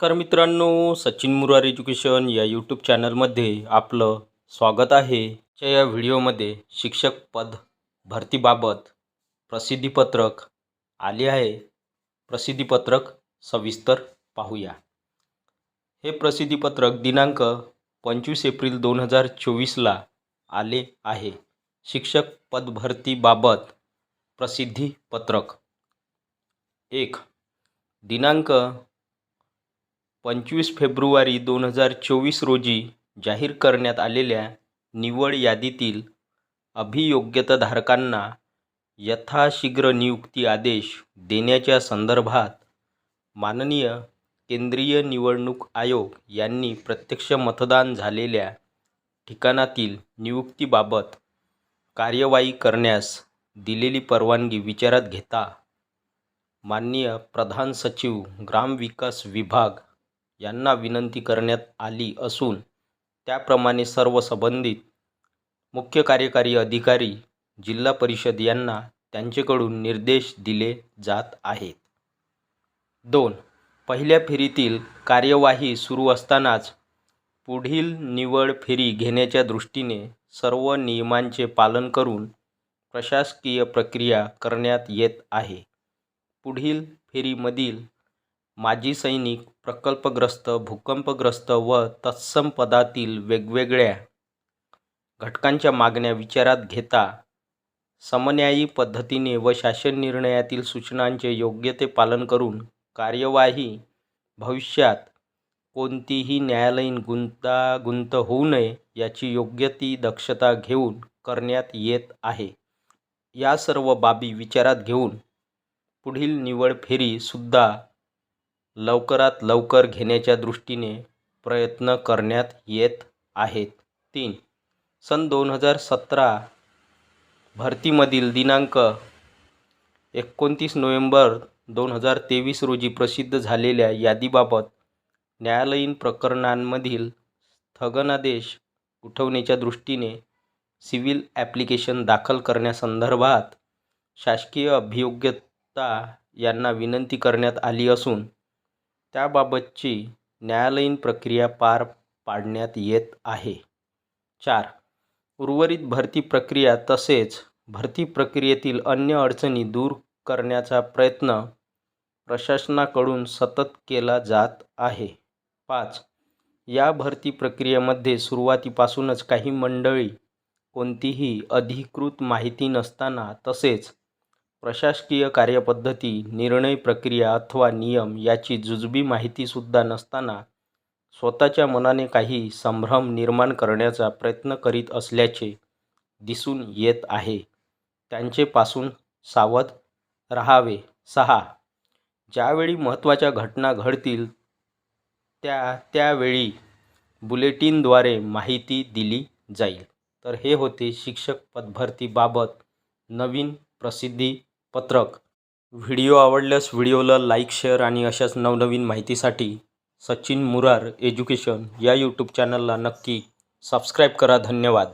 नमस्कार मित्रांनो सचिन मुरार एज्युकेशन या यूट्यूब चॅनलमध्ये आपलं स्वागत आहे. च्या या व्हिडिओमध्ये शिक्षक पद भरतीबाबत प्रसिद्धीपत्रक आले आहे. प्रसिद्धीपत्रक सविस्तर पाहूया. हे प्रसिद्धीपत्रक दिनांक पंचवीस एप्रिल दोन हजार चोवीसला आले आहे. शिक्षक पद भरतीबाबत प्रसिद्धीपत्रक. एक दिनांक पंचवीस फेब्रुवारी दोन हजार चोवीस रोजी जाहीर करण्यात आलेल्या निवड यादीतील अभियोग्यताधारकांना यथाशीघ्र नियुक्ती आदेश देण्याच्या संदर्भात माननीय केंद्रीय निवडणूक आयोग यांनी प्रत्यक्ष मतदान झालेल्या ठिकाणातील नियुक्तीबाबत कार्यवाही करण्यास दिलेली परवानगी विचारात घेता माननीय प्रधान सचिव ग्रामविकास विभाग यांना विनंती करण्यात आली असून त्याप्रमाणे सर्व संबंधित मुख्य कार्यकारी अधिकारी जिल्हा परिषद यांना त्यांचेकडून निर्देश दिले जात आहेत. दोन पहिल्या फेरीतील कार्यवाही सुरू असतानाच पुढील निवड फेरी घेण्याच्या दृष्टीने सर्व नियमांचे पालन करून प्रशासकीय प्रक्रिया करण्यात येत आहे. पुढील फेरीमधील माजी सैनिक प्रकल्पग्रस्त भूकंपग्रस्त व तत्सम पदातील वेगवेगळ्या घटकांच्या मागण्या विचारात घेता समन्यायी पद्धतीने व शासन निर्णयातील सूचनांचे योग्य ते पालन करून कार्यवाही भविष्यात कोणतीही न्यायालयीन गुंतागुंत होऊ नये याची योग्य ती दक्षता घेऊन करण्यात येत आहे. या सर्व बाबी विचारात घेऊन पुढील निवड फेरीसुद्धा लवकरात लवकर घेण्याच्या दृष्टीने प्रयत्न करण्यात येत आहेत. तीन. सन दोन हजार सतरा भरतीमधील दिनांक एकोणतीस नोव्हेंबर दोन हजार तेवीस रोजी प्रसिद्ध झालेल्या यादीबाबत न्यायालयीन प्रकरणांमधील स्थगनादेश उठवण्याच्या दृष्टीने सिव्हिल ॲप्लिकेशन दाखल करण्यासंदर्भात शासकीय अभियोग्यता यांना विनंती करण्यात आली असून त्याबाबतची न्यायालयीन प्रक्रिया पार पाडण्यात येत आहे. चार. उर्वरित भरती प्रक्रिया तसेच भरती प्रक्रियेतील अन्य अडचणी दूर करण्याचा प्रयत्न प्रशासनाकडून सतत केला जात आहे. पाच. या भरती प्रक्रियेमध्ये सुरुवातीपासूनच काही मंडळी कोणतीही अधिकृत माहिती नसताना तसेच प्रशासकीय कार्यपद्धती निर्णय प्रक्रिया अथवा नियम याची जुजबी माहितीसुद्धा नसताना स्वतःच्या मनाने काही संभ्रम निर्माण करण्याचा प्रयत्न करीत असल्याचे दिसून येत आहे. त्यांचेपासून सावध राहावे. सहा. ज्यावेळी महत्त्वाच्या घटना घडतील त्या त्यावेळी बुलेटिनद्वारे माहिती दिली जाईल. तर हे होते शिक्षक पदभरतीबाबत नवीन प्रसिद्धी पत्रक. व्हिडिओ आवडल्यास व्हिडिओला लाईक शेअर आणि अशाच नवनवीन माहितीसाठी सचिन मुरार एज्युकेशन या यूट्यूब चॅनलला नक्की सबस्क्राईब करा. धन्यवाद.